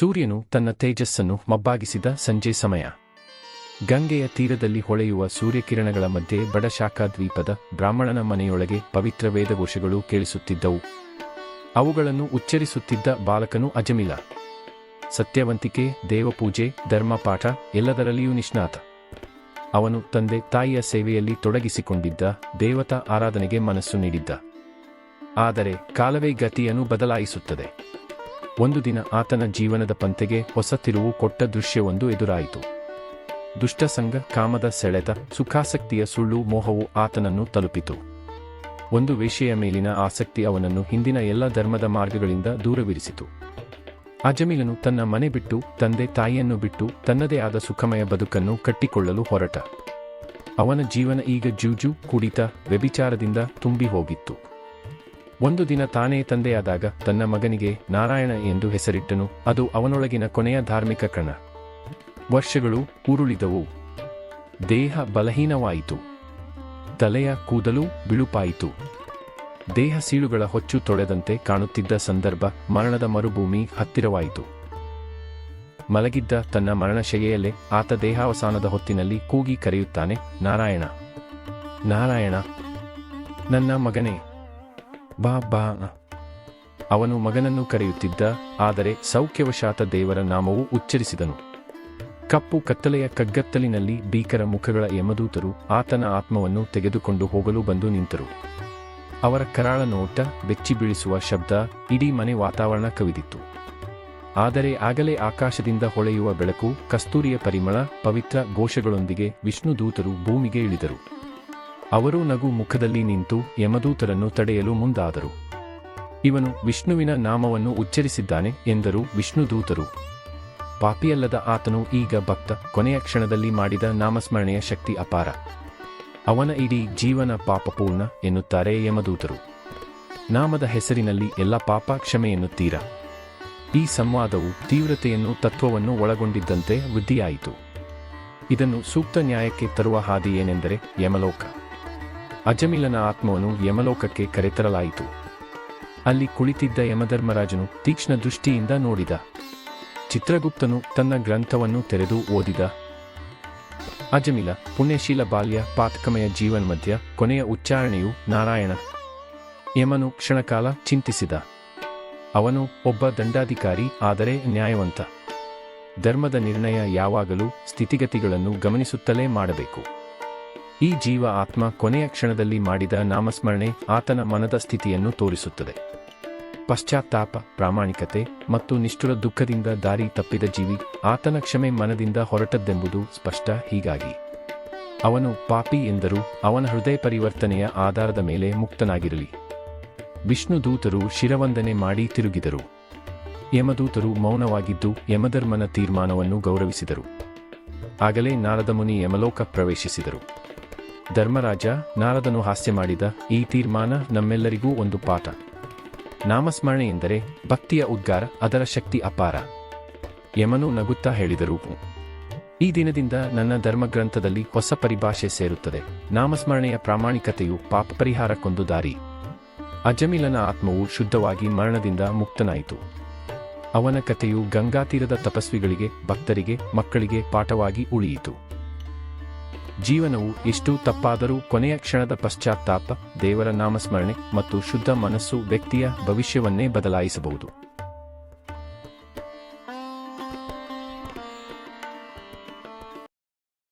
ಸೂರ್ಯನು ತನ್ನ ತೇಜಸ್ಸನ್ನು ಮಬ್ಬಾಗಿಸಿದ ಸಂಜೆ ಸಮಯ. ಗಂಗೆಯ ತೀರದಲ್ಲಿ ಹೊಳೆಯುವ ಸೂರ್ಯಕಿರಣಗಳ ಮಧ್ಯೆ ಬಡಶಾಖಾ ದ್ವೀಪದ ಬ್ರಾಹ್ಮಣನ ಮನೆಯೊಳಗೆ ಪವಿತ್ರ ವೇದಘೋಷಗಳು ಕೇಳಿಸುತ್ತಿದ್ದವು. ಅವುಗಳನ್ನು ಉಚ್ಚರಿಸುತ್ತಿದ್ದ ಬಾಲಕನು ಅಜಮಿಲ. ಸತ್ಯವಂತಿಕೆ, ದೇವಪೂಜೆ, ಧರ್ಮಪಾಠ ಎಲ್ಲದರಲ್ಲಿಯೂ ನಿಷ್ಣಾತ. ಅವನು ತಂದೆ ತಾಯಿಯ ಸೇವೆಯಲ್ಲಿ ತೊಡಗಿಸಿಕೊಂಡಿದ್ದ ದೇವತಾ ಆರಾಧನೆಗೆ ಮನಸ್ಸು ನೀಡಿದ್ದ. ಆದರೆ ಕಾಲವೇ ಗತಿಯನ್ನು ಬದಲಾಯಿಸುತ್ತದೆ. ಒಂದು ದಿನ ಆತನ ಜೀವನದ ಪಂತೆಗೆ ಹೊಸ ತಿರುವು ಕೊಟ್ಟ ದೃಶ್ಯವೊಂದು ಎದುರಾಯಿತು. ದುಷ್ಟಸಂಗ ಕಾಮದ ಸೆಳೆತ ಸುಖಾಸಕ್ತಿಯ ಸುಳ್ಳು ಮೋಹವು ಆತನನ್ನು ತಲುಪಿತು. ಒಂದು ವೇಷೆಯ ಮೇಲಿನ ಆಸಕ್ತಿ ಅವನನ್ನು ಹಿಂದಿನ ಎಲ್ಲ ಧರ್ಮದ ಮಾರ್ಗಗಳಿಂದ ದೂರವಿರಿಸಿತು. ಅಜಮಿಲನು ತನ್ನ ಮನೆ ಬಿಟ್ಟು, ತಂದೆ ತಾಯಿಯನ್ನು ಬಿಟ್ಟು, ತನ್ನದೇ ಆದ ಸುಖಮಯ ಬದುಕನ್ನು ಕಟ್ಟಿಕೊಳ್ಳಲು ಹೊರಟ. ಅವನ ಜೀವನ ಈಗ ಜೂಜು, ಕುಡಿತ, ವ್ಯಭಿಚಾರದಿಂದ ತುಂಬಿ ಹೋಗಿತ್ತು. ಒಂದು ದಿನ ತಾನೇ ತಂದೆಯಾದಾಗ ತನ್ನ ಮಗನಿಗೆ ನಾರಾಯಣ ಎಂದು ಹೆಸರಿಟ್ಟನು, ಅದು ಅವನೊಳಗಿನ ಕೊನೆಯ ಧಾರ್ಮಿಕ ಕಣ. ವರ್ಷಗಳು ಉರುಳಿದವು ದೇಹ ಬಲಹೀನವಾಯಿತು. ತಲೆಯ ಕೂದಲು ಬಿಳುಪಾಯಿತು. ದೇಹ ಸೀಳುಗಳ ಹೊಚ್ಚು ತೊಳೆದಂತೆ ಕಾಣುತ್ತಿದ್ದ ಸಂದರ್ಭ ಮರಣದ ಮರುಭೂಮಿ ಹತ್ತಿರವಾಯಿತು. ಮಲಗಿದ್ದ ತನ್ನ ಮರಣಶೈಯಲ್ಲೇ ಆತ ದೇಹಾವಸಾನದ ಹೊತ್ತಿನಲ್ಲಿ ಕೂಗಿ ಕರೆಯುತ್ತಾನೆ, ನಾರಾಯಣ ನಾರಾಯಣ, ನನ್ನ ಮಗನೇ ಬಾ ಬಾ ಅವನು ಮಗನನ್ನು ಕರೆಯುತ್ತಿದ್ದ, ಆದರೆ ಸೌಖ್ಯವಶಾತ ದೇವರ ನಾಮವು ಉಚ್ಚರಿಸಿದನು. ಕಪ್ಪು ಕತ್ತಲೆಯ ಕಗ್ಗತ್ತಲಿನಲ್ಲಿ ಭೀಕರ ಮುಖಗಳ ಯಮದೂತರು ಆತನ ಆತ್ಮವನ್ನು ತೆಗೆದುಕೊಂಡು ಹೋಗಲು ಬಂದು ನಿಂತರು. ಅವರ ಕರಾಳ ನೋಟ, ಬೆಚ್ಚಿ ಬೀಳಿಸುವ ಶಬ್ದ, ಇಡೀ ಮನೆ ವಾತಾವರಣ ಕವಿದಿತ್ತು. ಆದರೆ ಆಗಲೇ ಆಕಾಶದಿಂದ ಹೊಳೆಯುವ ಬೆಳಕು, ಕಸ್ತೂರಿಯ ಪರಿಮಳ, ಪವಿತ್ರ ಘೋಷಗಳೊಂದಿಗೆ ವಿಷ್ಣು ದೂತರು ಭೂಮಿಗೆ ಇಳಿದರು. ಅವರು ನಗು ಮುಖದಲ್ಲಿ ನಿಂತು ಯಮದೂತರನ್ನು ತಡೆಯಲು ಮುಂದಾದರು. ಇವನು ವಿಷ್ಣುವಿನ ನಾಮವನ್ನು ಉಚ್ಚರಿಸಿದ್ದಾನೆ ಎಂದರು ವಿಷ್ಣುದೂತರು. ಪಾಪಿಯಲ್ಲದ ಆತನು ಈಗ ಭಕ್ತ, ಕೊನೆಯ ಕ್ಷಣದಲ್ಲಿ ಮಾಡಿದ ನಾಮಸ್ಮರಣೆಯ ಶಕ್ತಿ ಅಪಾರ. ಅವನ ಇಡೀ ಜೀವನ ಪಾಪಪೂರ್ಣ ಎನ್ನುತ್ತಾರೆ ಯಮದೂತರು. ನಾಮದ ಹೆಸರಿನಲ್ಲಿ ಎಲ್ಲ ಪಾಪ ಕ್ಷಮೆ ಎನ್ನುತ್ತೀರಾ. ಈ ಸಂವಾದವು ತೀವ್ರತೆಯನ್ನು, ತತ್ವವನ್ನು ಒಳಗೊಂಡಿದ್ದಂತೆ ವೃದ್ಧಿಯಾಯಿತು. ಇದನ್ನು ಸೂಕ್ತ ನ್ಯಾಯಕ್ಕೆ ತರುವ ಹಾದಿ ಏನೆಂದರೆ ಯಮಲೋಕ. ಅಜಮಿಲನ ಆತ್ಮವನ್ನು ಯಮಲೋಕಕ್ಕೆ ಕರೆತರಲಾಯಿತು. ಅಲ್ಲಿ ಕುಳಿತಿದ್ದ ಯಮಧರ್ಮರಾಜನು ತೀಕ್ಷ್ಣ ದೃಷ್ಟಿಯಿಂದ ನೋಡಿದ. ಚಿತ್ರಗುಪ್ತನು ತನ್ನ ಗ್ರಂಥವನ್ನು ತೆರೆದು ಓದಿದ. ಅಜಮಿಲ, ಪುಣ್ಯಶೀಲ ಬಾಲ್ಯ, ಪಾತಕಮಯ ಜೀವನ್ ಮಧ್ಯ, ಕೊನೆಯ ಉಚ್ಚಾರಣೆಯು ನಾರಾಯಣ. ಯಮನು ಕ್ಷಣಕಾಲ ಚಿಂತಿಸಿದ. ಅವನು ಒಬ್ಬ ದಂಡಾಧಿಕಾರಿ, ಆದರೆ ನ್ಯಾಯವಂತ. ಧರ್ಮದ ನಿರ್ಣಯ ಯಾವಾಗಲೂ ಸ್ಥಿತಿಗತಿಗಳನ್ನು ಗಮನಿಸುತ್ತಲೇ ಮಾಡಬೇಕು. ಈ ಜೀವ ಆತ್ಮ ಕೊನೆಯ ಕ್ಷಣದಲ್ಲಿ ಮಾಡಿದ ನಾಮಸ್ಮರಣೆ ಆತನ ಮನದ ಸ್ಥಿತಿಯನ್ನು ತೋರಿಸುತ್ತದೆ. ಪಶ್ಚಾತ್ತಾಪ, ಪ್ರಾಮಾಣಿಕತೆ ಮತ್ತು ನಿಷ್ಠುರ ದುಃಖದಿಂದ ದಾರಿ ತಪ್ಪಿದ ಜೀವಿ ಆತನ ಕ್ಷಮೆ ಮನದಿಂದ ಹೊರಟದ್ದೆಂಬುದು ಸ್ಪಷ್ಟ ಹೀಗಾಗಿ. ಅವನು ಪಾಪಿ ಎಂದರೂ ಅವನ ಹೃದಯ ಪರಿವರ್ತನೆಯ ಆಧಾರದ ಮೇಲೆ ಮುಕ್ತನಾಗಿರಲಿ. ವಿಷ್ಣು ದೂತರು ಶಿರವಂದನೆ ಮಾಡಿ ತಿರುಗಿದರು. ಯಮದೂತರು ಮೌನವಾಗಿದ್ದು ಯಮಧರ್ಮನ ತೀರ್ಮಾನವನ್ನು ಗೌರವಿಸಿದರು. ಆಗಲೇ ನಾರದ ಮುನಿ ಯಮಲೋಕ ಪ್ರವೇಶಿಸಿದರು. ಧರ್ಮರಾಜ ನಾರದನು ಹಾಸ್ಯ ಮಾಡಿದ ಈ ತೀರ್ಮಾನ ನಮ್ಮೆಲ್ಲರಿಗೂ ಒಂದು ಪಾಠ. ನಾಮಸ್ಮರಣೆ ಎಂದರೆ ಭಕ್ತಿಯ ಉದ್ಗಾರ, ಅದರ ಶಕ್ತಿ ಅಪಾರ. ಯಮನು ನಗುತ್ತಾ ಹೇಳಿದರು. ಈ ದಿನದಿಂದ ನನ್ನ ಧರ್ಮಗ್ರಂಥದಲ್ಲಿ ಹೊಸ ಪರಿಭಾಷೆ ಸೇರುತ್ತದೆ. ನಾಮಸ್ಮರಣೆಯ ಪ್ರಾಮಾಣಿಕತೆಯು ಪಾಪ ಪರಿಹಾರಕ್ಕೊಂದು ದಾರಿ. ಅಜಮಿಲನ ಆತ್ಮವು ಶುದ್ಧವಾಗಿ ಮರಣದಿಂದ ಮುಕ್ತನಾಯಿತು. ಅವನ ಕಥೆಯು ಗಂಗಾತೀರದ ತಪಸ್ವಿಗಳಿಗೆ, ಭಕ್ತರಿಗೆ, ಮಕ್ಕಳಿಗೆ ಪಾಠವಾಗಿ ಉಳಿಯಿತು. ಜೀವನವು ಎಷ್ಟು ತಪ್ಪಾದರೂ ಕೊನೆಯ ಕ್ಷಣದ ಪಶ್ಚಾತ್ತಾಪ ದೇವರ ನಾಮಸ್ಮರಣೆ ಮತ್ತು ಶುದ್ಧ ಮನಸ್ಸು ವ್ಯಕ್ತಿಯ ಭವಿಷ್ಯವನ್ನೇ ಬದಲಾಯಿಸಬಹುದು.